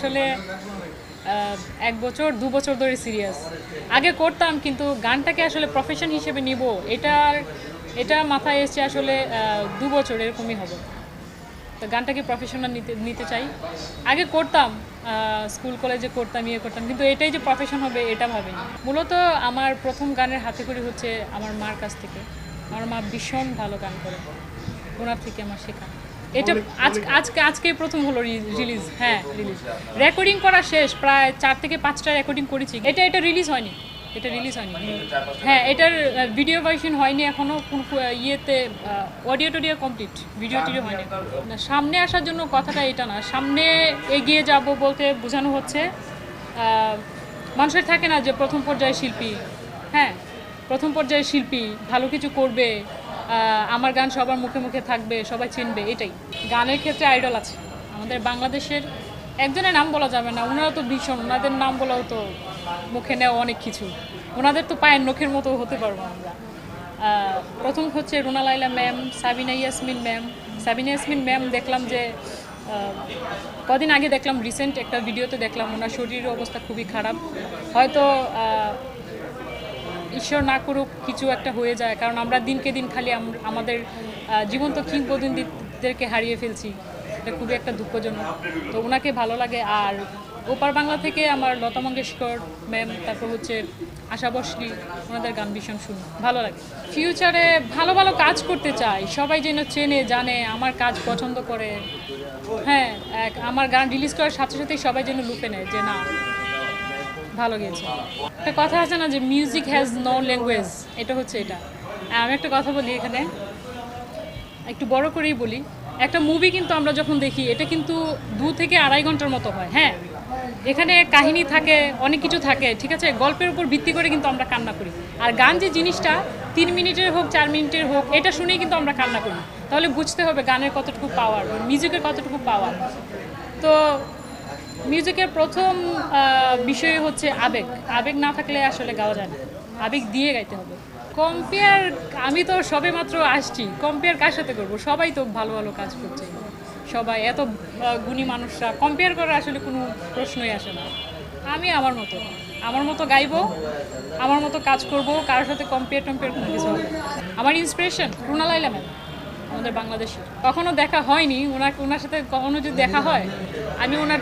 আসলে এক বছর, দু বছর ধরে সিরিয়াস আগে করতাম, কিন্তু গানটাকে আসলে প্রফেশন হিসেবে নিব, এটার, এটা মাথায় এসছে আসলে দু বছর, এরকমই হবে। তো গানটাকে প্রফেশনাল নিতে নিতে চাই। আগে করতাম স্কুল কলেজে করতাম ইয়ে করতাম, কিন্তু এটাই যে প্রফেশন হবে, এটা ভাবিনি। মূলত আমার প্রথম গানের হাতে করি হচ্ছে আমার মার কাছ থেকে। আমার মা ভীষণ ভালো গান করে, ওনার থেকে আমার শেখা। এটা আজ আজকে আজকে প্রথম হলো রিলিজ হ্যাঁ রিলিজ রেকর্ডিং করা শেষ প্রায় চার থেকে পাঁচটা রেকর্ডিং করেছি। এটা এটা রিলিজ হয়নি। এটা রিলিজ হয়নি। হ্যাঁ এটার ভিডিও ভার্সন হয়নি এখনও কোন ইয়েতে অডিও টডিও কমপ্লিট ভিডিও টিডিও হয়নি। না সামনে আসার জন্য কথাটা এটা না। সামনে এগিয়ে যাব বলতে বোঝানো হচ্ছে মানুষের থাকে না যে প্রথম পর্যায়ে শিল্পী। হ্যাঁ প্রথম পর্যায়ে শিল্পী ভালো কিছু করবে আমার গান সবার মুখে মুখে থাকবে, সবাই চিনবে, এটাই। গানের ক্ষেত্রে আইডল আছে। আমাদের বাংলাদেশের একজনের নাম বলা যাবে না ওনারা তো ভীষণ ওনাদের নাম বলাও তো মুখে নেওয়া অনেক কিছু। ওনাদের তো পায়ের নখের মতো হতে পারব আমরা। প্রথম হচ্ছে Runa Laila ma'am, Sabina Yasmin ma'am. Sabina Yasmin ma'am দেখলাম যে কদিন আগে দেখলাম রিসেন্ট একটা ভিডিওতে দেখলাম, ওনার শরীরের অবস্থা খুবই খারাপ। হয়তো ঈশ্বর না করুক কিছু একটা হয়ে যায়, কারণ আমরা দিনকে দিন খালি আম- আমাদের জীবন্ত কিংবদন্তিদেরকে হারিয়ে ফেলছি। এটা খুবই একটা দুঃখজনক। তো ওনাকে ভালো লাগে। আর ওপার বাংলা থেকে আমার লতা মঙ্গেশকর ম্যাম, তারপর হচ্ছে আশা বসরি, ওনাদের গান ভীষণ শুনি। ভালো লাগে। ফিউচারে ভালো ভালো কাজ করতে চাই। সবাই যেন চেনে, জানে, আমার কাজ পছন্দ করে। হ্যাঁ এক, আমার গান রিলিজ করার সাথে সাথেই সবাই যেন লুপে নেয় যে না ভালো গেছে। একটা কথা আছে না যে মিউজিক হ্যাজ নো ল্যাঙ্গুয়েজ এটা হচ্ছে এটা। আমি একটা কথা বলি এখানে। একটু বড় করেই বলি। একটা মুভি কিন্তু আমরা যখন দেখি, এটা কিন্তু দু থেকে আড়াই ঘণ্টার মতো হয়। হ্যাঁ এখানে কাহিনী থাকে, অনেক কিছু থাকে, ঠিক আছে? গল্পের উপর ভিত্তি করে কিন্তু আমরা কান্না করি। আর গান যে জিনিসটা, তিন মিনিটের হোক, চার মিনিটের হোক, এটা শুনেই কিন্তু আমরা কান্না করি। তাহলে বুঝতে হবে গানের কতটুকু পাওয়ার মিউজিকের কতটুকু পাওয়ার তো মিউজিকের প্রথম বিষয় হচ্ছে আবেগ। আবেগ না থাকলে আসলে গাওয়া যায় না। আবেগ দিয়ে গাইতে হবে। কম্পেয়ার আমি তো সবে মাত্র আসছি। কম্পেয়ার কার সাথে করব? সবাই তো ভালো ভালো কাজ করছে। সবাই এত গুণী মানুষরা। কম্পেয়ার করার আসলে কোনো প্রশ্নই আসে না। আমি আমার মতো। আমার মতো গাইবো, আমার মতো কাজ করব, কারোর সাথে কম্পেয়ার টম্পেয়ার কোনো কিছু হবে আমার ইন্সপিরেশন রুনা লাইলা ম্যাম আমাদের বাংলাদেশের। কখনো দেখা হয়নি। ওনার ওনার সাথে কখনো যদি দেখা হয়, আমি ওনার